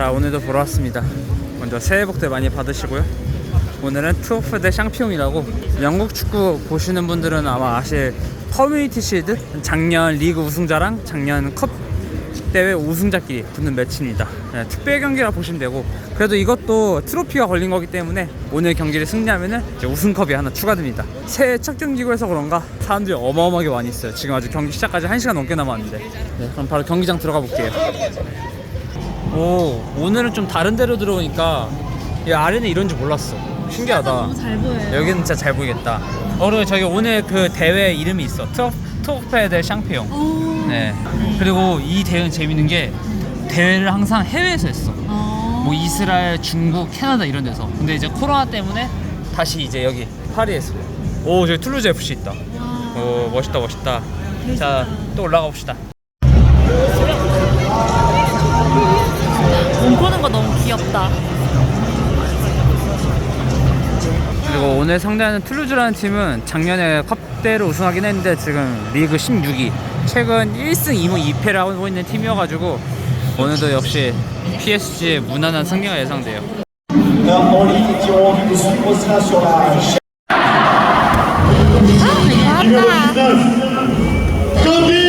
자 오늘도 보러 왔습니다. 먼저 새해 복들 많이 받으시고요. 오늘은 투어프 대 샹피용이라고 영국 축구 보시는 분들은 아마 아실 커뮤니티 실드? 작년 리그 우승자랑 작년 컵 대회 우승자끼리 붙는 매치입니다. 네, 특별 경기라 보시면 되고 그래도 이것도 트로피가 걸린 거기 때문에 오늘 경기를 승리하면은 이제 우승컵이 하나 추가됩니다. 새해 첫 경기고 해서 그런가 사람들이 어마어마하게 많이 있어요. 지금 아직 경기 시작까지 1시간 넘게 남았는데. 네, 그럼 바로 경기장 들어가 볼게요 오 오늘은 좀 다른 데로 들어오니까 이 아래는 이런 줄 몰랐어. 신기하다. 너무 잘 보여요. 여기는 진짜 잘 보이겠다. 어 그리고 저기 오늘 그 대회 이름이 있어. 트토페드 샹피용. 오. 네. 그리고 이 대회는 재밌는 게 대회를 항상 해외에서 했어. 어. 뭐 이스라엘, 중국, 캐나다 이런 데서. 근데 이제 코로나 때문에 다시 이제 여기 파리에서. 오 저기 툴루즈 FC 있다. 와. 오 멋있다 멋있다. 자 또 올라가 봅시다 몸 보는 거 너무 귀엽다. 그리고 오늘 상대하는 툴루즈라는 팀은 작년에 컵대를 우승하긴 했는데 지금 리그 16위 최근 1승 2무 2패를 하고 있는 팀이어가지고 오늘도 역시 PSG의 무난한 승리가 예상돼요. en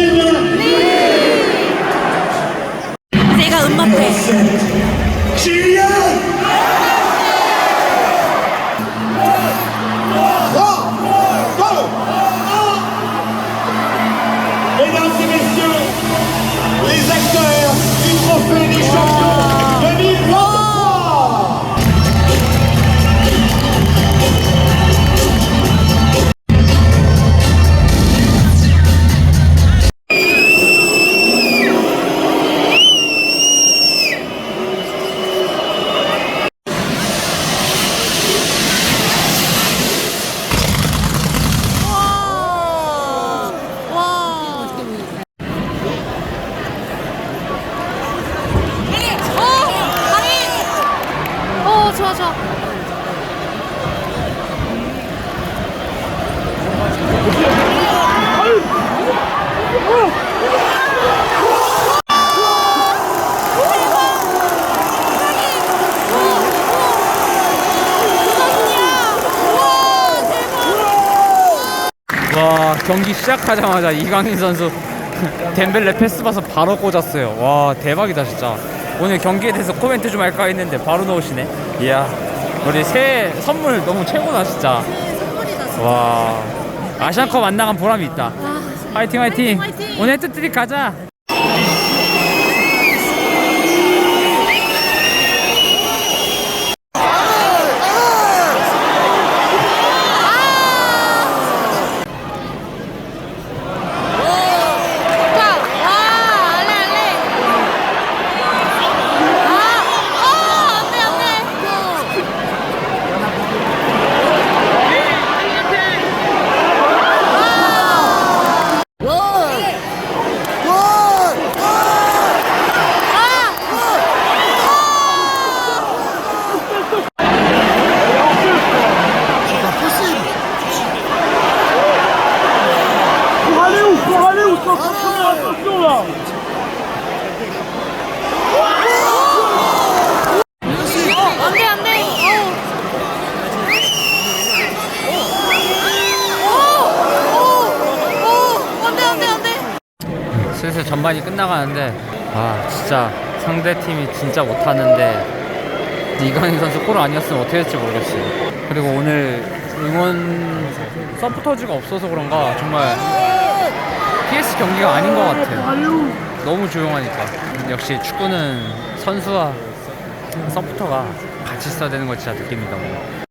좋아. 와 경기 시작하자마자 이강인 선수 덴벨레 패스 봐서 바로 꽂았어요 와 대박이다 진짜 오늘 경기에 대해서 코멘트 좀 할까 했는데 바로 넣으시네. 이야 우리 새해 선물 너무 최고다 진짜. 와. 아시안컵 안 나간 보람이 있다. 화이팅 화이팅. 화이팅! 오늘 뜨뜨리 가자 자, 와, 알레, 알레. 아, 어, 안 돼, 안 돼. Pour aller où Pour aller où Attention, attention là 어, 안 돼, 안 돼. 어. 오, 오, 오, 안 돼, 안 돼, 안 돼. 슬슬 전반이 끝나가는데 아 진짜 상대 팀이 진짜 못하는데 이강인 선수 골 아니었으면 어떻게 될지 모르겠어요. 그리고 오늘 응원 서포터즈가 없어서 그런가 정말 PS 경기가 아닌 것 같아요. 너무 조용하니까 역시 축구는 선수와 서포터가 같이 있어야 되는 걸 진짜 느낍니다. 오늘.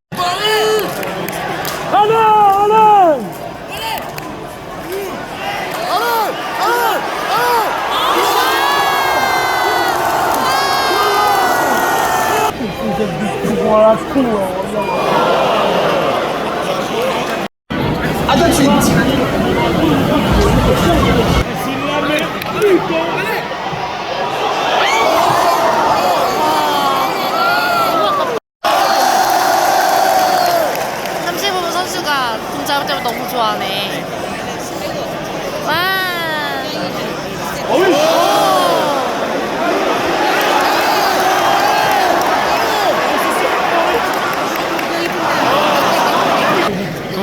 삼십오 선수가 공 잡을 때마다 너무 좋아하네. 와.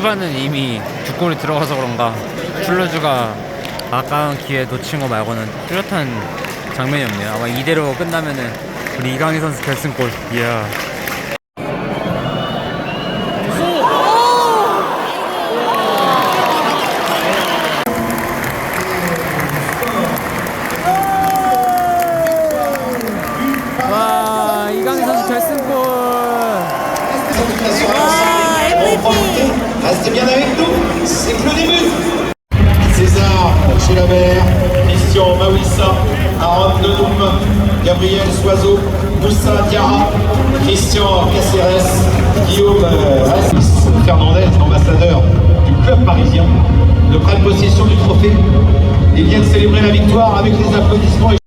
후반은 이미 두 골이 들어가서 그런가 툴루즈가 아까운 기회 놓친 거 말고는 뚜렷한 장면이 없네요. 아마 이대로 끝나면은 우리 이강인 선수 결승골. 이야. 와 Avec nous. C'est le début. César Chilabert, Christian Mawissa, Aaron Denoum, Gabriel Soiseau, Moussa Diarra, Christian Caceres, Guillaume euh, Assis, Fernandez, ambassadeur du club parisien, ne prennent possession du trophée et viennent célébrer la victoire avec les applaudissements.